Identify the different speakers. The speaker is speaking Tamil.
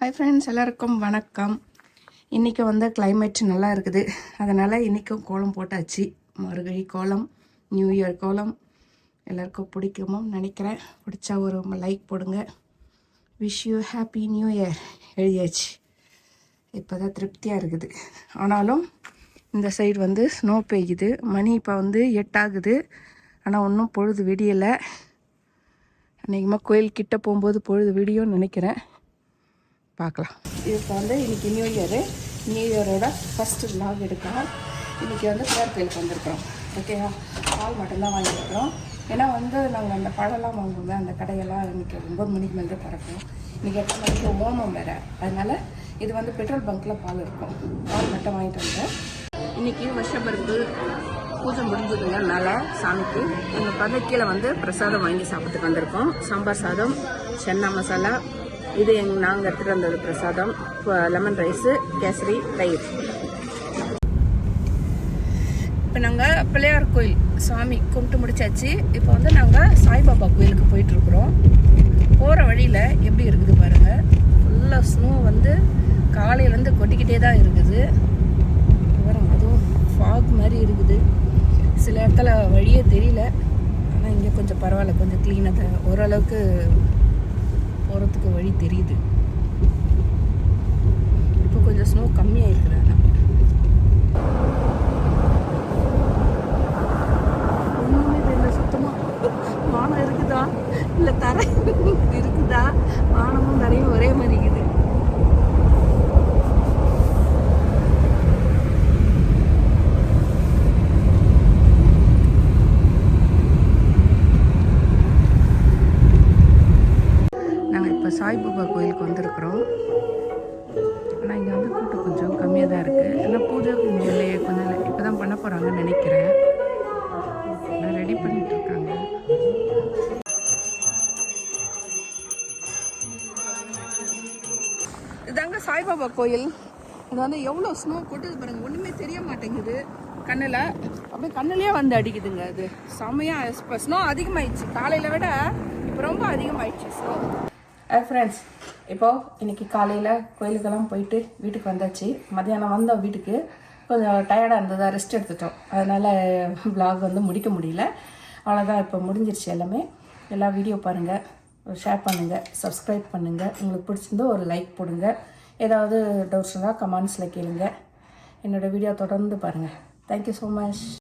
Speaker 1: ஹாய் ஃப்ரெண்ட்ஸ் எல்லாருக்கும் வணக்கம். இன்றைக்கி வந்து கிளைமேட் நல்லா இருக்குது. அதனால் இன்றைக்கும் கோலம் போட்டாச்சு. மறுகழி கோலம் நியூ இயர் கோலம். எல்லாருக்கும் பிடிக்குமோ நினைக்கிறேன். பிடிச்சா ஒரு லைக் போடுங்க. Wish you happy new year எழுதியாச்சு. இப்போ தான் திருப்தியாக இருக்குது. ஆனாலும் இந்த சைடு வந்து ஸ்னோ பெய்யுது. மணி இப்போ வந்து எட்டாகுது. ஆனால் ஒன்றும் பொழுது விடியலை. அன்றைக்குமா கோயில் கிட்ட போகும்போது பொழுது விடியும்னு நினைக்கிறேன். பார்க்கலாம். இப்போ வந்து இன்றைக்கி நியூ இயரு நியூ இயரோட ஃபஸ்ட்டு vlog எடுக்கிறோம். இன்றைக்கி வந்து பிள்ளையார் கோயிலுக்கு வந்திருக்கிறோம். ஓகேவா பால் மட்டும்தான் வாங்கியிருக்கிறோம். ஏன்னா வந்து நாங்கள் அந்த பழம்லாம் வாங்குவோமே அந்த கடையெல்லாம் இன்றைக்கி ஒம்பது மணிக்கு மேலே பறக்கும் இன்றைக்கி எட்டு மணிக்கு ஓமம் வேறு. அதனால் இது வந்து பெட்ரோல் பங்க்கில் பால் இருக்கும். பால் மட்டும் வாங்கிட்டு வந்தேன் இன்றைக்கி வருஷப்பருப்பு பூஜை முடிஞ்சதுங்க. மேலே சாமிக்கு. எங்கள் பதக்கீழே கீழே வந்து பிரசாதம் வாங்கி சாப்பிட்டுக்கு வந்திருக்கோம். சாம்பார் சாதம் சென்னா மசாலா இது எங் நாங்கள் எடுத்துகிட்டு வந்தது பிரசாதம். லெமன் ரைஸு கேசரி தயிர். இப்போ நாங்கள் பிள்ளையார் கோயில் சாமி கும்பிட்டு முடிச்சாச்சு. இப்போ வந்து நாங்கள் சாய்பாபா கோயிலுக்கு போயிட்டுருக்குறோம். போகிற வழியில் எப்படி இருக்குது பாருங்கள் ஃபுல்லாக ஸ்னோ வந்து காலையிலேருந்து கொட்டிக்கிட்டே தான் இருக்குது. வரும் அதுவும் ஃபாக் மாதிரி இருக்குது. சில இடத்துல வழியே தெரியல. ஆனால் இங்கே கொஞ்சம் பரவாயில்ல கொஞ்சம் க்ளீனாக ஓரளவுக்கு போகிறதுக்கு வழி தெரியுது. இப்போ கொஞ்சம் ஸ்னோ கம்மியாக இருக்குது ஆனால் ஒன்றுமே தெரியல சுத்தமாக வானம் இருக்குதா? இல்லை தரை இருக்குதா? வானமும் தரையும் ஒரே மாதிரி இருக்குது நாங்கள் இப்போ சாய்பாபா கோயிலுக்கு வந்திருக்கிறோம். ஆனால் இங்கே வந்து கூட்டம் கொஞ்சம் கம்மியாக தான் இருக்குது ஏன்னா பூஜை கொஞ்சம் இல்லையே கொஞ்சம் இப்போ தான் பண்ண போகிறாங்கன்னு நினைக்கிறேன். நான் ரெடி பண்ணிட்டு இருக்காங்க. இதாங்க சாய்பாபா கோயில். இது வந்து எவ்வளோ ஸ்னோ கொட்டுது பாருங்க ஒன்றுமே தெரிய மாட்டேங்குது. கண்ணில் அப்படியே கண்ணிலே வந்து அடிக்குதுங்க அது செமையாக இப்போ ஸ்னோ அதிகமாகிடுச்சு காலையில் விட இப்போ ரொம்ப அதிகமாகிடுச்சு ஸ்னோ ஃப்ரெண்ட்ஸ் இப்போது இன்னைக்கு காலையில் கோயிலுக்கெல்லாம் போயிட்டு வீட்டுக்கு வந்தாச்சு. மத்தியானம் வந்தோம் வீட்டுக்கு கொஞ்சம் டயர்டாக இருந்ததா ரெஸ்ட் எடுத்துட்டோம். அதனால் விலாக் வந்து முடிக்க முடியல. அவ்வளோதான் இப்போ முடிஞ்சிருச்சு எல்லாமே. எல்லா வீடியோ பாருங்கள் ஷேர் பண்ணுங்கள் சப்ஸ்கிரைப் பண்ணுங்கள் உங்களுக்கு பிடிச்சிருந்தோ ஒரு லைக் போடுங்க. ஏதாவது டவுட்ஸ் இருந்தால் கமெண்ட்ஸில் கேளுங்க. என்னோடய வீடியோ தொடர்ந்து பாருங்கள் தேங்க்யூ ஸோ மச்